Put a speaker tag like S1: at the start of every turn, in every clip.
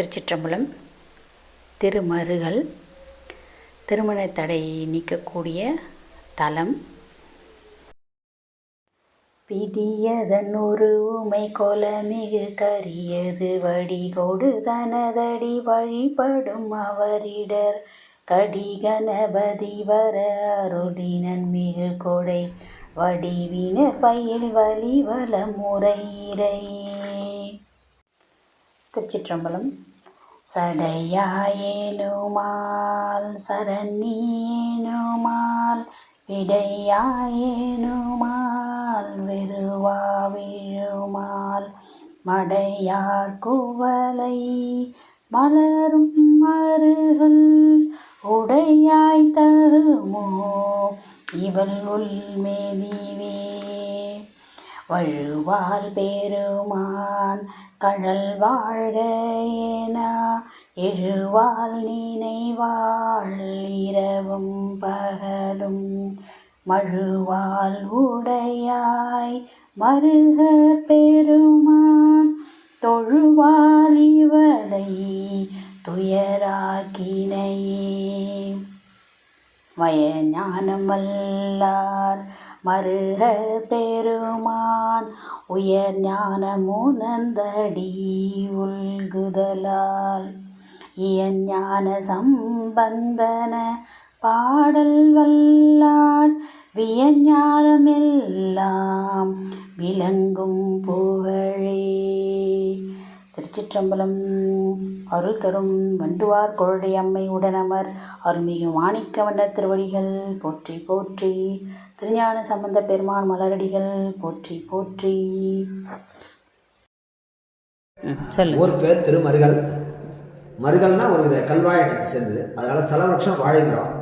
S1: திருச்சிற்றம்பலம் திருமருகல் திருமண தடை நீக்கக்கூடிய தலம். பிடியதன் ஒரு உமை கொலமிகு கரியது வடிகோடு தனதடி வழிபடும் அவரிடர். கடிகணபதி வர அருளினன் மிகு கொடை வடிவினர் பயில் வலி வல திருச்சிற்றம்பலம் சடையாயேனுமால் சரணியேனுமால் விடையாயேனுமால் வெறுவா விழுமால் மடையார் குவலை மலரும் மருகள் உடையாய் தருமோ இவள் உள்மெலிவே வழுவார் பெருமான் கழல் வாழ்க என எழுவால் நினைவாள் இரவும் பகலும். மழுவால் உடையாய் மருகர் பெருமான் தொழுவால் இவளை துயராக்கினையே. வயஞானம் வல்லா மருக பெருமான் உயர் ஞானமுனந்தடி உள்குதலால். இயஞான சம்பந்தன பாடல் வல்லார் வியஞானமெல்லாம் விளங்கும் புகழே. திருச்சிற்றம்பலம். அருள் தரும் வண்டுவார் குழலை அம்மை உடனமர். அருள்மிகு மாணிக்கவண்ணர் திருவடிகள் போற்றி போற்றி. திருஞான சம்பந்த பெருமான் மலரடிகள் போற்றி போற்றி. சொல்லு
S2: ஊர் பேர் திருமருகல். மருகல்னா ஒரு வித கல்வாழை சேர்ந்தது அதனால ஸ்தல விரக்ஷம் வாழை மரம்.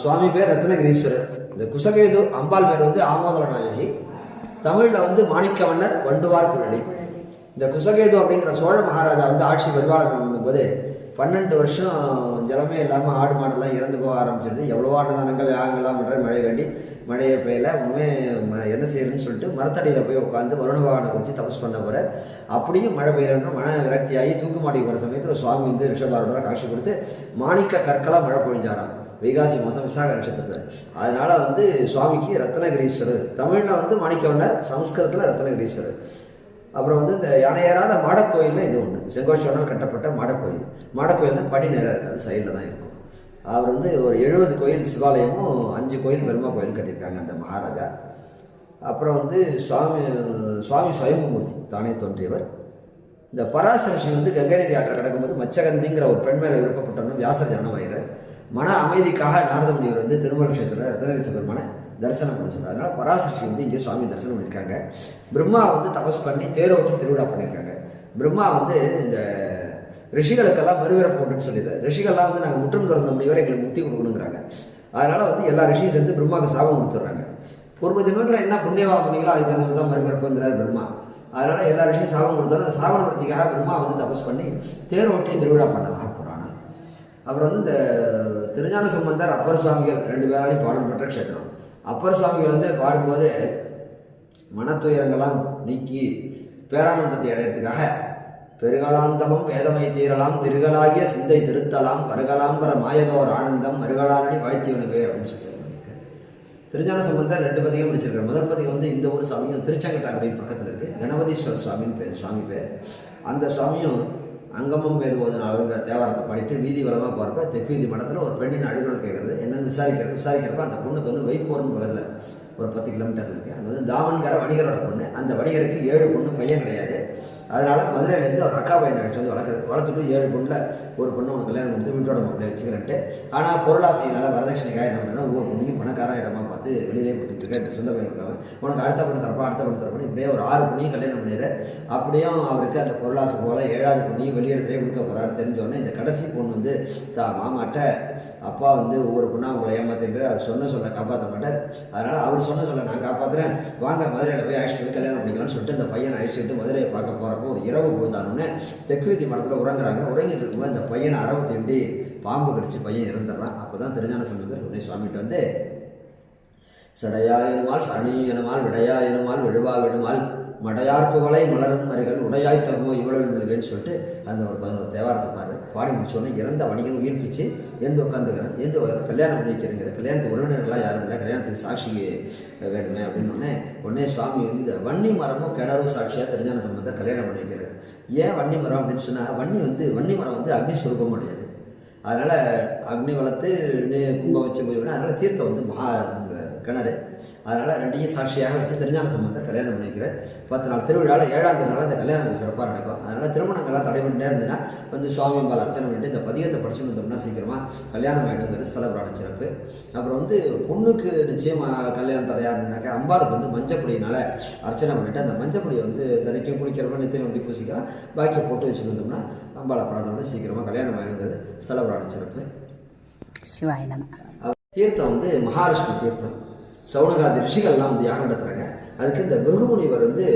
S2: சுவாமி பேர் ரத்னகிரீஸ்வரர். இந்த குசகேது அம்பாள் பேர் வந்து ஆமோதர நாயகி தமிழில் வந்து மாணிக்கவண்ணர் வண்டுவார் குழலி இந்த குசகேது அப்படிங்கிற சோழ மகாராஜா வந்து ஆட்சி பரிபாலனம் பண்ணும்போது பன்னெண்டு வருஷம் ஜலமே இல்லாமல் ஆடு மாடெல்லாம் இறந்து போக ஆரம்பிச்சிருது. எவ்வளோ அன்னதானங்கள் யாகங்கள்லாம் பண்ணுற மழை வேண்டி மழையை பெய்யல. ஒன்றுமே என்ன செய்யறதுன்னு சொல்லிட்டு மரத்தடியில் போய் உட்காந்து வருண பகவானை குறித்து தபஸ் பண்ண போகிற அப்படியும் மழை பெய்யலன்னா மன விரக்தியாகி தூக்கு மாட்டி போகிற சமயத்தில் சுவாமி வந்து ரிஷபாரோட காட்சி கொடுத்து மாணிக்க கற்களாக மழை பொழிஞ்சாராம். வைகாசி மாதம் விசாக நட்சத்திரத்தில். அதனால் வந்து சுவாமிக்கு ரத்னகிரீஸ்வரர். தமிழில் வந்து மாணிக்கவனர் சம்ஸ்கிருதத்தில் ரத்னகிரீஸ்வரர். அப்புறம் வந்து இந்த யானையேறாத மாடக்கோயில் இது ஒன்று செங்கோச்சோனால் கட்டப்பட்ட மாடக்கோயில். மாடக்கோயில் தான் படி நேரம் இருக்காது சைடில் தான் இருக்கும். அவர் வந்து ஒரு எழுபது கோயில் சிவாலயமும் அஞ்சு கோயில் பெருமா கோயில் கட்டியிருக்காங்க அந்த மகாராஜா. அப்புறம் வந்து சுவாமி சுவாமி சுயம்புமூர்த்தி தானே தோன்றியவர். இந்த பராசரிஷி வந்து கங்கை நதி ஆற்றில் கிடக்கும்போது மச்சகந்திங்கிற ஒரு பெண் மேலே விருப்பப்பட்டவனும் வியாச ஜனநாயகர் மன அமைதிக்காக நாரதமுனிவர் வந்து திருமல கஷேத்திர ரத்னகிரி பெருமான தரிசனம் பண்ண சொல்றாரு. அதனால் பராசக்தி வந்து இங்கே சுவாமி தரிசனம் பண்ணியிருக்காங்க பிரம்மா வந்து தபஸ் பண்ணி தேரோட்டி திருவிழா பண்ணியிருக்காங்க பிரம்மா வந்து இந்த ரிஷிகளுக்கெல்லாம் மறுவிறப்பு உண்டுன்னு சொல்லிடுறாரு. ரிஷிகள்லாம் வந்து நாங்கள் முற்றும் திறந்த முனிவர் எங்களுக்கு முக்தி கொடுக்கணுங்கிறாங்க. அதனால் வந்து எல்லா ரிஷியும் சேர்ந்து பிரம்மாவுக்கு சாபம் கொடுத்துட்றாங்க. பூர்வ ஜென்மத்தில் என்ன புண்ணியவா பண்ணீங்களோ அதுக்கு தகுந்த தான் மறுபிறப்புங்கிறார் பிரம்மா. அதனால் எல்லா ரிஷியும் சாபம் கொடுத்தாலும் அந்த சாப நிவர்த்திக்காக பிரம்மா வந்து தபஸ் பண்ணி தேர் ஓட்டி திருவிழா பண்ணலாம். அப்புறம் வந்து இந்த திருஞான சம்பந்தர் அப்பர் சுவாமிகள் ரெண்டு பேராலையும் பாடம் பெற்ற க்ஷேத்திரம். அப்பர் சுவாமிகள் வந்து பாடும்போது மனத்துயரங்களாம் நீக்கி பேரானந்தத்தை அடையிறதுக்காக பெருகளாந்தமும் வேதமை தீரலாம் திருகளாகிய சிந்தை திருத்தலாம் வருகலாம்பர மாயதோர் ஆனந்தம் மருகலானடி வாழ்த்தியவனுவே அப்படின்னு சொல்லி திருஞான சம்பந்தர் ரெண்டு பதிகம் முடிச்சிருக்காரு. முதல் பதிகம் வந்து இந்த ஒரு சுவாமியும் திருச்செங்கட்டாருடைய பக்கத்தில் இருக்குது கணபதீஸ்வரர் சுவாமின்னு பேர் சுவாமி பேர். அந்த சுவாமியும் அங்கமும் வேதுபோதனாலுங்கிற தேவாரத்தை பாடிட்டு வீதி வளமாக போகிறப்ப தெற்கு வீதி மடத்தில் ஒரு பெண்ணின் அழுகுரல் கேட்குறது என்னென்னு விசாரிக்கிற விசாரிக்கிறப்ப அந்த பொண்ணுக்கு வந்து வைப்போர்னு பக்கத்தில் ஒரு பத்து கிலோமீட்டர் இருக்குது அங்கே வந்து தாமன்கிற வணிகரோட பொண்ணு. அந்த வணிகருக்கு ஏழு பொண்ணு பையன் கிடையாது. அதனால் மதுரையிலேருந்து அவர் அக்கா பையனை அழைச்சிட்டு வந்து வளர்க்குறது வளர்த்துட்டு ஏழு பொண்ணில் ஒரு பொண்ணு உனக்கு கல்யாணம் கொடுத்து வீட்டோட மாப்பிள்ளை வச்சுக்கிறேன்ட்டு. ஆனால் பொருளாசையினால வரதட்சணைக்காக என்ன பண்ணா ஒவ்வொரு பொண்ணையும் பணக்கார இடமா பார்த்து வெளியிலே கொடுத்துட்டு இருக்கேன் சொந்த பையன் இருக்காங்க உனக்கு அடுத்த பொண்ணு தரப்பா அடுத்த பொண்ணு தரப்பா இப்படியே ஒரு ஆறு பொண்ணையும் கல்யாணம் பண்ணிடுற. அப்படியும் அவருக்கு அந்த பொருளாசை போல ஏழாவது பொண்ணையும் வெளியிடத்துலேயே கொடுக்க போகிறாரு தெரிஞ்சோடனே இந்த கடைசி பொண்ணு வந்து தா மாமாட்ட அப்பா வந்து ஒவ்வொரு பொண்ணாக உங்களை ஏமாத்திட்டு அவர் சொன்ன சொல்ல காப்பாற்ற மாட்டார். அதனால் அவர் சொன்ன சொல்ல நான் காப்பாற்றுறேன் வாங்க மதுரையில் போய் அழைச்சிட்டு கல்யாணம் பண்ணிக்கலாம்னு சொல்லிட்டு அந்த பையனை அழைச்சிட்டு மதுரையை பார்க்க போகிறேன் போறப்போ ஒரு இரவு போதானோடனே தெற்கு வீதி மடத்தில் உறங்குறாங்க. உறங்கிட்டு இருக்கும்போது இந்த பையனை அரவு திண்டி பாம்பு கடிச்சு பையன் இறந்துடுறான். அப்போ தான் திருஞான சம்பந்தர் உடனே சுவாமிகிட்ட வந்து சடையாயினுமால் விடையா விடையாயினுமால் விடுவா விடுமால் மடையார் புகழை மலரும் மறைகள் உடையாய் தருமோ இவ்வளவு நிலவேன்னு சொல்லிட்டு அந்த ஒரு பதினோரு தேவாரத்தை பாரு பாடி முடிச்சோடனே இறந்த வணிகன் உயிர்ப்பிச்சு எந்த உட்காந்துக்கிறேன் எந்த கல்யாணம் பண்ணிக்கிறேங்கிற கல்யாணத்து கல்யாணத்துக்கு உறவினர்களாக யாரும் இல்லை. கல்யாணத்துக்கு சாட்சி வேணுமே அப்படின்னு உடனே உடனே சுவாமி வந்து இந்த வன்னி மரமும் கிணறும் சாட்சியாக தெரிஞ்சான சம்பந்தர் கல்யாணம் பண்ணிக்கிறார் ஏன் வன்னி மரம் அப்படின்னு சொன்னால் வன்னி வந்து வன்னி மரம் வந்து அக்னி சுரூபம் முடியாது அதனால் அக்னி வளர்த்து கும்பம் வச்சு போய் அதனால் தீர்த்தம் வந்து மகா கிணறு. அதனால் ரெண்டையும் சாட்சியாக வச்சு திருஞான சம்பந்தர் கல்யாணம் பண்ணிக்கிறேன். பத்து நாள் திருவிழாவில் ஏழாம் திருநாள் இந்த கல்யாணம் சிறப்பாக நடக்கும். அதனால் திருமணங்கள்லாம் தடை பண்ணிட்டே இருந்ததுன்னா வந்து சுவாமி அம்பாள் அர்ச்சனை பண்ணிட்டு இந்த பதிகத்தை படிச்சு வந்தோம்னா சீக்கிரமாக கல்யாணம் ஆகிடுங்கிறது ஸ்தல புராண சிறப்பு. அப்புறம் வந்து பொண்ணுக்கு நிச்சயமாக கல்யாணம் தடையாக இருந்ததுனாக்கா அம்பாளுக்கு வந்து மஞ்சப்பொடியினால் அர்ச்சனை பண்ணிட்டு அந்த மஞ்சப்பொடியை வந்து தினைக்கும் குளிக்கிறப்ப நித்தியம் அப்படி பூசிக்கலாம். பாக்கியை போட்டு வச்சு வந்தோம்னா அம்பாளை பிறந்தோம்னா சீக்கிரமாக கல்யாணம் ஆகிடுங்கிறது ஸ்தல புராண சிறப்பு.
S1: சிவாய
S2: தீர்த்தம் வந்து மகாலட்சுமி தீர்த்தம். சவுனகாதி ரிஷிகள்லாம் வந்து யாகம் நடத்துகிறாங்க அதுக்கு இந்த பிருகுமுனிவர் வந்து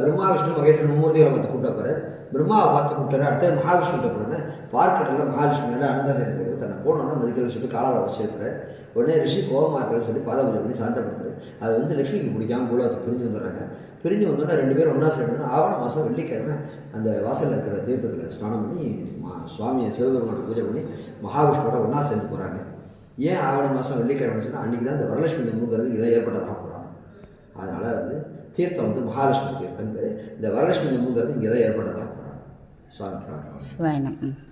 S2: பிரம்மா விஷ்ணு மகேஸ்வரன் மூர்த்திகளை பார்த்து கூப்பிட்ட போகிறார் பிரம்மாவை பார்த்து கூப்பிட்டாரு அடுத்தது மகாவிஷ்ணுகிட்ட போனேன் பார்க்கடலில் மகாலட்சுமியோட அனந்தாசன் தன்னை போனோன்னா மதிக்கலன்னு சொல்லி காலால் வச்சிருக்கிறார் உடனே ரிஷி கோபமாக இருக்கிறன்னு சொல்லி பாதம் பண்ணி சாந்தப்படுத்துறாரு அது வந்து லட்சுமிக்கு பிடிக்காம கூட அது பிரிஞ்சு வந்துடுறாங்க. பிரிஞ்சு வந்தோடனே ரெண்டு பேரும் ஒன்றா சேர்ந்து ஆவண மாதம் வெள்ளிக்கிழமை அந்த வாசலில் இருக்கிற தீர்த்தத்தில் ஸ்நானம் பண்ணி மா- சுவாமியை சிவபெருமானை பூஜை பண்ணி மகாவிஷ்ணுவோட ஒன்றா சேர்ந்து போகிறாங்க ஏன் ஆவணி மாதம் வெள்ளிக்கிழமை சொன்னால் அன்றைக்கி தான் இந்த வரலட்சுமி நம்புங்கிறது இதை ஏற்பட்டதாக போகிறாங்க அதனால் வந்து தீர்த்தம் வந்து மகாலட்சுமி தீர்த்தம் பேர். இந்த வரலட்சுமி நம்புங்கிறது இங்கே தான் ஏற்பட்டதாக போகிறாங்க சுவாமி